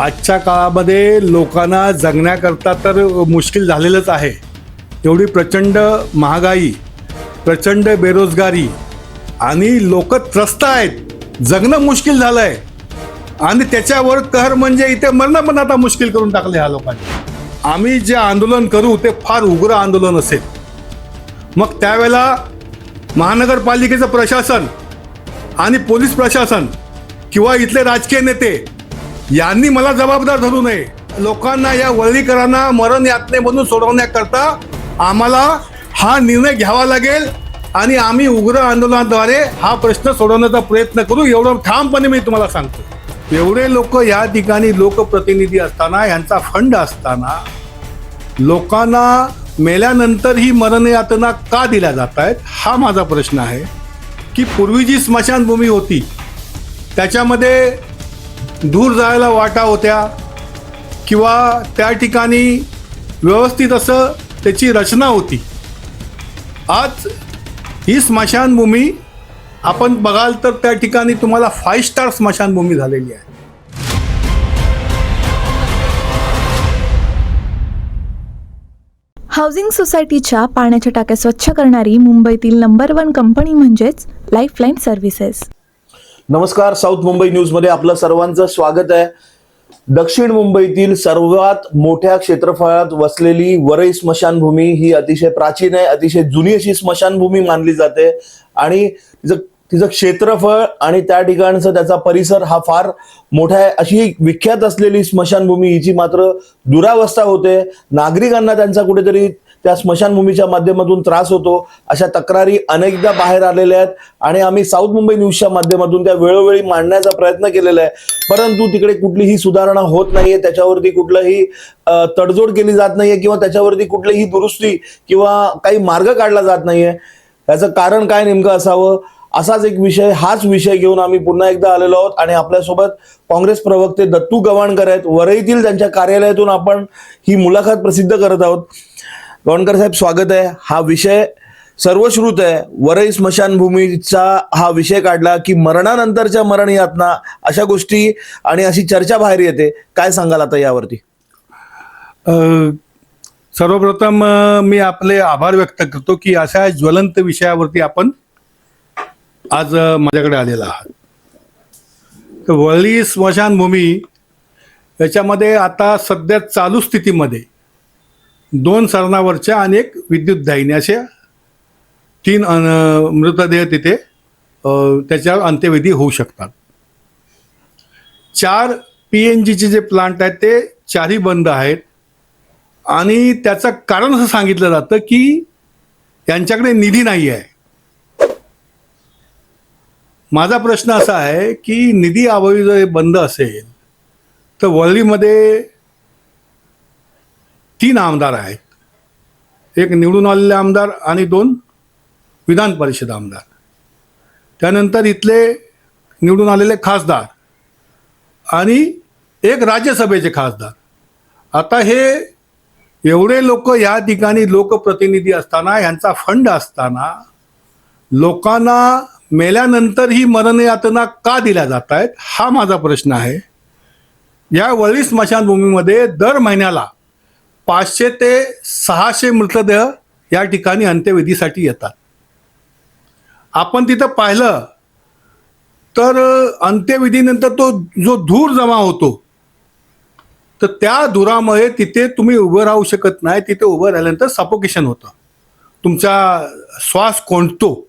आजच्या काळामध्ये लोकांना जगण्याकरता तर मुश्किल झालेलंच आहे. एवढी प्रचंड महागाई प्रचंड बेरोजगारी आणि लोक त्रस्त आहेत. जगणं मुश्किल झालं आहे आणि त्याच्यावर कहर म्हणजे इथे मरणं पण आता मुश्किल करून टाकले ह्या लोकांनी. आम्ही जे आंदोलन करू ते फार उग्र आंदोलन असेल. मग त्यावेळेला महानगरपालिकेचं प्रशासन आणि पोलीस प्रशासन किंवा इथले राजकीय नेते यांनी मला जबाबदार धरू नये. लोकांना या वळीकरांना मरण यातनेमधून सोडवण्याकरता आम्हाला हा निर्णय घ्यावा लागेल आणि आम्ही उग्र आंदोलनाद्वारे हा प्रश्न सोडवण्याचा प्रयत्न करू. एवढं ठामपणे मी तुम्हाला सांगतो. एवढे लोक या ठिकाणी लोकप्रतिनिधी असताना यांचा फंड असताना लोकांना मेल्यानंतर ही मरणयातना का दिल्या जात आहेत हा माझा प्रश्न आहे. की पूर्वी जी स्मशानभूमी होती त्याच्यामध्ये दूर जायला वाटा होत्या किंवा त्या ठिकाणी व्यवस्थित असं त्याची रचना होती. आज ही स्मशानभूमी आपण बघाल तर त्या ठिकाणी तुम्हाला फाय स्टार स्मशानभूमी झालेली आहे. हाऊसिंग सोसायटीच्या पाण्याच्या टाक्या स्वच्छ करणारी मुंबईतील नंबर वन कंपनी म्हणजेच लाईफलाईन सर्व्हिसेस नमस्कार साऊथ मुंबई न्यूजमध्ये आपलं सर्वांचं स्वागत आहे. दक्षिण मुंबईतील सर्वात मोठ्या क्षेत्रफळात वसलेली वरई स्मशानभूमी ही अतिशय प्राचीन आहे अतिशय जुनी अशी स्मशानभूमी मानली जाते आणि तिचं तिचं क्षेत्रफळ आणि त्या ठिकाणचा त्याचा परिसर हा फार मोठा आहे. अशी विख्यात असलेली स्मशानभूमी हिची मात्र दुरावस्था होते. नागरिकांना त्यांचा कुठेतरी त्या स्मशानभूमीच्या माध्यमातून त्रास होतो. अशा तक्रारी अनेकदा बाहेर आलेल्या आहेत आणि आम्ही साऊथ मुंबई न्यूजच्या माध्यमातून त्या वेळोवेळी मांडण्याचा प्रयत्न केलेला आहे. परंतु तिकडे कुठलीही सुधारणा होत नाहीये. त्याच्यावरती कुठलंही तडजोड केली जात नाहीये किंवा त्याच्यावरती कुठलीही दुरुस्ती किंवा काही मार्ग काढला जात नाहीये. याचं कारण काय नेमकं असावं? असाच एक विषय हाच विषय घेऊन आम्ही पुन्हा एकदा आलेलो आहोत आणि आपल्यासोबत काँग्रेस प्रवक्ते दत्तू गवाणकर आहेत. वरईतील त्यांच्या कार्यालयातून आपण ही मुलाखत प्रसिद्ध करत आहोत. गवाणकर साहेब स्वागत आहे. हा विषय सर्वश्रुत आहे. वरई स्मशानभूमीचा हा विषय काढला की मरणानंतरच्या मरण यातना अशा गोष्टी आणि अशी चर्चा बाहेर येते. काय सांगाल आता यावरती? सर्वप्रथम मी आपले आभार व्यक्त करतो की अशा ज्वलंत विषयावरती आपण आज माझ्याकडे आलेला आहात. तर वळली स्मशानभूमी याच्यामध्ये आता सध्या चालू स्थितीमध्ये दोन सरणावरच्या आणि एक विद्युतदाहिनी अशा तीन मृतदेह तिथे त्याच्यावर अंत्यविधी होऊ शकतात. चार पी एन जीचे जे प्लांट आहेत ते चारही बंद आहेत. आणि त्याचं कारण असं सांगितलं जातं की यांच्याकडे निधी नाही आहे. माझा प्रश्न असा आहे की निधी अभावी जर बंद असेल तर वळलीमध्ये तीन आमदार आहेत. एक निवडून आलेले आमदार आणि दोन विधान परिषद आमदार. त्यानंतर इथले निवडून आलेले खासदार आणि एक राज्यसभेचे खासदार. आता हे एवढे लोक या ठिकाणी लोकप्रतिनिधी असताना यांचा फंड असताना लोकांना मेल्यानंतर ही मरणयातना का दिल्या जात आहेत हा माझा प्रश्न आहे. या वळी स्मशानभूमीमध्ये दर महिन्याला पाचशे ते सहाशे मृतदेह या ठिकाणी अंत्यविधीसाठी येतात. आपण तिथं पाहिलं तर अंत्यविधीनंतर तो जो धूर जमा होतो तर त्या धुरामुळे तिथे तुम्ही उभं राहू शकत नाही. तिथे उभं राहिल्यानंतर सपोकेशन होतं. तुमचा श्वास कोंडतो.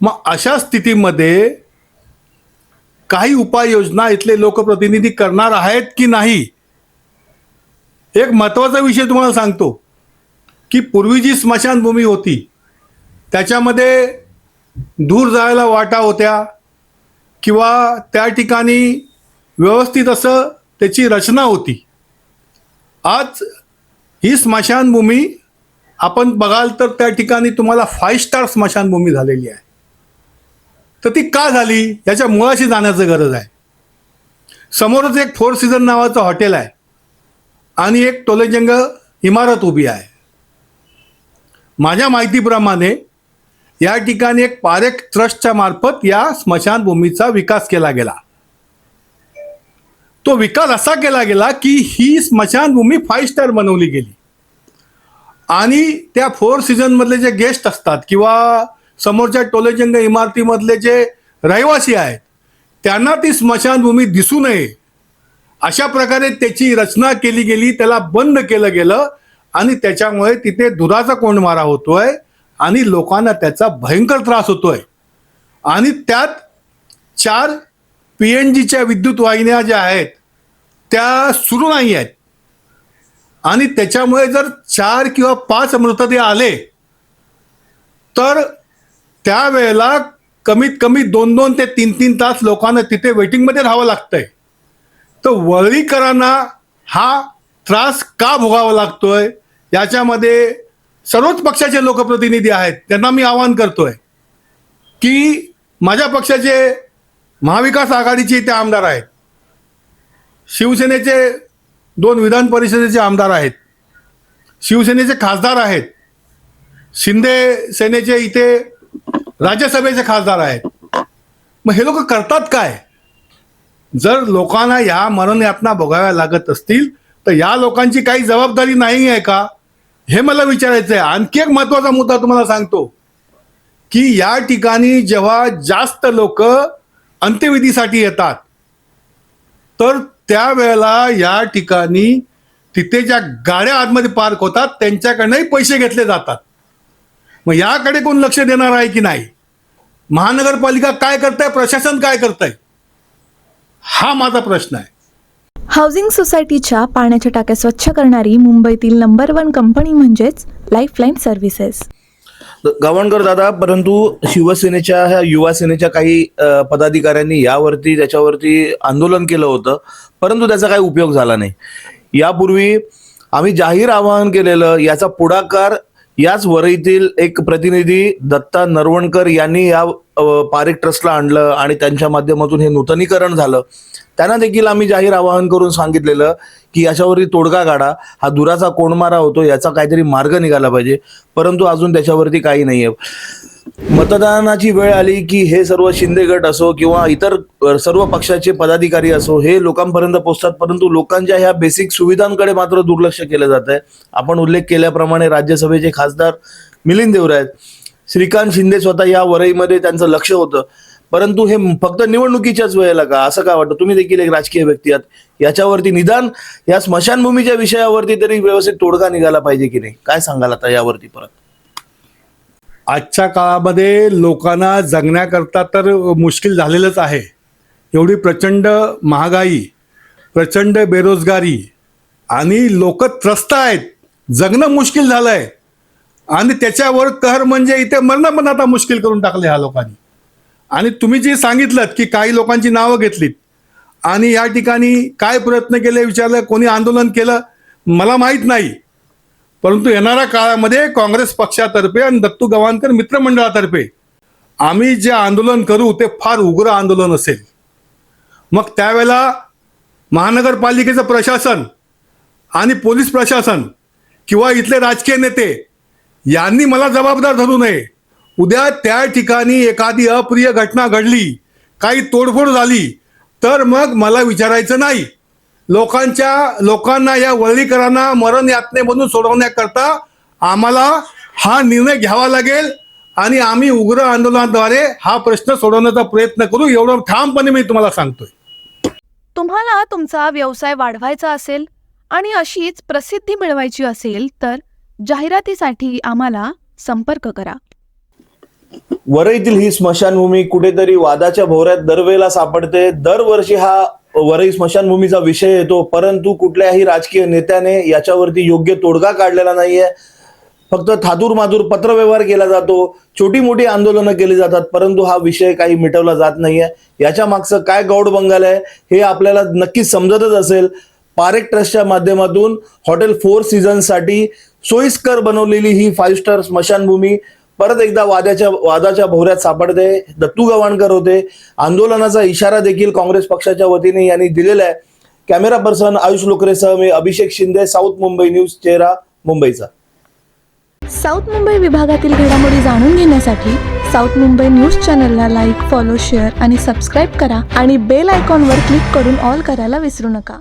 मग अशा स्थितीमध्ये काही उपाययोजना इथले लोकप्रतिनिधी करणार आहेत की नाही? एक महत्त्वाचा विषय तुम्हाला सांगतो की पूर्वी जी स्मशानभूमी होती त्याच्यामध्ये दूर जायला वाटा होत्या किंवा त्या ठिकाणी व्यवस्थित असं त्याची रचना होती. आज ही स्मशानभूमी आपण बघाल तर त्या ठिकाणी तुम्हाला फाय स्टार स्मशानभूमी झालेली आहे. तर ती का झाली? याच्या मुळाशी जाण्याचं गरज आहे. समोरच एक फोर सीझन नावाचं हॉटेल आहे. आणि एक टोलेजंग इमारत उभी आहे. माझ्या माहितीप्रमाणे या ठिकाणी एक पारेख ट्रस्टच्या मार्फत या स्मशानभूमीचा विकास केला गेला. तो विकास असा केला गेला की ही स्मशानभूमी फाईव्ह स्टार बनवली गेली. आणि त्या फोर सीझनमधले जे गेस्ट असतात किंवा समोरच्या टोलेजंग इमारतीमधले जे रहिवासी आहेत त्यांना ती स्मशानभूमी दिसू नये. अशा प्रकारे त्याची रचना केली गेली त्याला बंद केलं गेलं आणि त्याच्यामुळे तिथे दुधाचा कोंडमारा होतोय आणि लोकांना त्याचा भयंकर त्रास होतोय. आणि त्यात चार पी एन जीच्या विद्युत वाहिन्या ज्या आहेत त्या सुरू नाही आहेत. आणि त्याच्यामुळे जर चार किंवा पाच मृतदेह आले तर त्यावेळेला कमीत कमी दोन दोन ते तीन तीन तास लोकांना तिथे वेटिंगमध्ये राहावं लागतंय. तर वळीकरांना हा त्रास का भोगावा लागतोय? याच्यामध्ये सर्वच पक्षाचे लोकप्रतिनिधी आहेत त्यांना मी आवाहन करतोय की माझ्या पक्षाचे महाविकास आघाडीचे ते आमदार आहेत शिवसेनेचे दोन विधान परिषदेचे आमदार आहेत शिवसेनेचे खासदार आहेत शिंदे सेनेचे इथे राज्यसभेचे खासदार आहेत. मग हे लोक करतात काय? जर लोकांना या मरणयातना भोगाव्या लागत असतील तर या लोकांची काही जबाबदारी नाही आहे का? हे मला विचारायचं आहे आणखी एक महत्त्वाचा मुद्दा तुम्हाला सांगतो की या ठिकाणी जेव्हा जास्त लोक अंत्यविधीसाठी येतात तर त्यावेळेला या ठिकाणी तिथे ज्या गाड्या आतमध्ये पार्क होतात त्यांच्याकडनंही पैसे घेतले जातात. मग याकडे कोण लक्ष देणार आहे की नाही? महानगरपालिका काय करताय? प्रशासन काय करताय? हा माझा प्रश्न आहे. हाऊसिंग सोसायटीच्या पाण्याच्या टाक्या स्वच्छ करणारी मुंबईतील नंबर वन कंपनी म्हणजेच लाईफलाईन सर्व्हिसेस गावणकर दादा परंतु शिवसेनेच्या ह्या युवा सेनेच्या काही अ, पदाधिकाऱ्यांनी यावरती त्याच्यावरती आंदोलन केलं होतं परंतु त्याचा काही उपयोग झाला नाही. यापूर्वी आम्ही जाहीर आवाहन केलेलं याचा पुढाकार याच वरईतील एक प्रतिनिधी दत्ता नरवणकर यांनी या पारिक ट्रस्टला आणलं आणि त्यांच्या माध्यमातून हे नूतनीकरण झालं. त्यांना देखील आम्ही जाहीर आवाहन करून सांगितलेलं की याच्यावरती तोडगा काढा हा दुराचा कोणमारा होतो याचा काहीतरी मार्ग निघाला पाहिजे परंतु अजून त्याच्यावरती काही नाहीये. मतदानाची वेळ आली की हे सर्व शिंदे गट असो किंवा इतर सर्व पक्षाचे पदाधिकारी असो हे लोकांपर्यंत पोहोचतात. परंतु लोकांच्या ह्या बेसिक सुविधांकडे मात्र दुर्लक्ष केलं जात आहे. आपण उल्लेख केल्याप्रमाणे राज्यसभेचे खासदार मिलिंद देवरा आहेत श्रीकांत शिंदे स्वतः या वरईमध्ये त्यांचं लक्ष होतं. परंतु हे फक्त निवडणुकीच्याच वेळेला का? असं का वाटतं? तुम्ही देखील एक राजकीय व्यक्ती आहात. याच्यावरती निदान या स्मशानभूमीच्या विषयावरती तरी व्यवस्थित तोडगा निघाला पाहिजे की नाही? काय सांगाल आता यावरती परत? आजच्या काळामध्ये लोकांना जगण्याकरता तर मुश्किल झालेलंच आहे. एवढी प्रचंड महागाई प्रचंड बेरोजगारी आणि लोक त्रस्त आहेत. जगणं मुश्किल झालं आहे आणि त्याच्यावर कर म्हणजे इथे मरणं पण आता मुश्किल करून टाकले ह्या लोकांनी. आणि तुम्ही जे सांगितलं की काही लोकांची नावं घेतलीत आणि या ठिकाणी काय प्रयत्न केले विचारलं कोणी आंदोलन केलं मला माहीत नाही. परंतु येणाऱ्या काळामध्ये काँग्रेस पक्षातर्फे आणि दत्तू गवाणकर मित्रमंडळातर्फे आम्ही जे आंदोलन करू ते फार उग्र आंदोलन असेल. मग त्यावेळेला महानगरपालिकेचं प्रशासन आणि पोलीस प्रशासन किंवा इथले राजकीय नेते यांनी मला जबाबदार धरू नये. उद्या त्या ठिकाणी एखादी अप्रिय घटना घडली काही तोडफोड झाली तर मग मला विचारायचं नाही. लोकांच्या लोकांना या वळीकरांना मरण यातनेमधून सोडवण्याकरता आम्हाला हा निर्णय घ्यावा लागेल आणि आम्ही उग्र आंदोलनाद्वारे हा प्रश्न सोडवण्याचा प्रयत्न करू. एवढं ठामपणे मी तुम्हाला सांगतोय. तुम्हाला तुमचा व्यवसाय वाढवायचा असेल आणि अशीच प्रसिद्धी मिळवायची असेल तर जाहिरातीसाठी आम्हाला संपर्क करा. वरईतील ही स्मशानभूमी कुठेतरी वादाच्या भोवऱ्यात दरवेळेला सापडते. दरवर्षी हा वरई स्मशानभूमीचा विषय येतो परंतु कुठल्याही राजकीय नेत्याने याच्यावरती योग्य तोडगा काढलेला नाहीये. फक्त थादूर मादूर पत्रव्यवहार केला जातो छोटी मोठी आंदोलनं केली जातात परंतु हा विषय काही मिटवला जात नाहीये. याच्या मागचं काय गौड बंगाल आहे हे आपल्याला नक्कीच समजतच असेल. पारेख ट्रस्टच्या माध्यमातून हॉटेल फोर सीझनसाठी सोयीस्कर बनवलेली ही फाईव्ह स्टार स्मशानभूमी परत एकदा वादाच्या वादाच्या भोवऱ्यात सापडते. दत्तू गव्हाणकर होते. आंदोलनाचा इशारा देखील काँग्रेस पक्षाच्या वतीने यांनी दिलेला आहे. कॅमेरा पर्सन आयुष लोकरेसह मी अभिषेक शिंदे साऊथ मुंबई न्यूज चेहरा मुंबईचा. साऊथ मुंबई विभागातील घडामोडी जाणून घेण्यासाठी साऊथ मुंबई न्यूज चॅनलला लाईक फॉलो शेअर आणि सबस्क्राईब करा आणि बेल आयकॉनवर क्लिक करून ऑल करायला विसरू नका.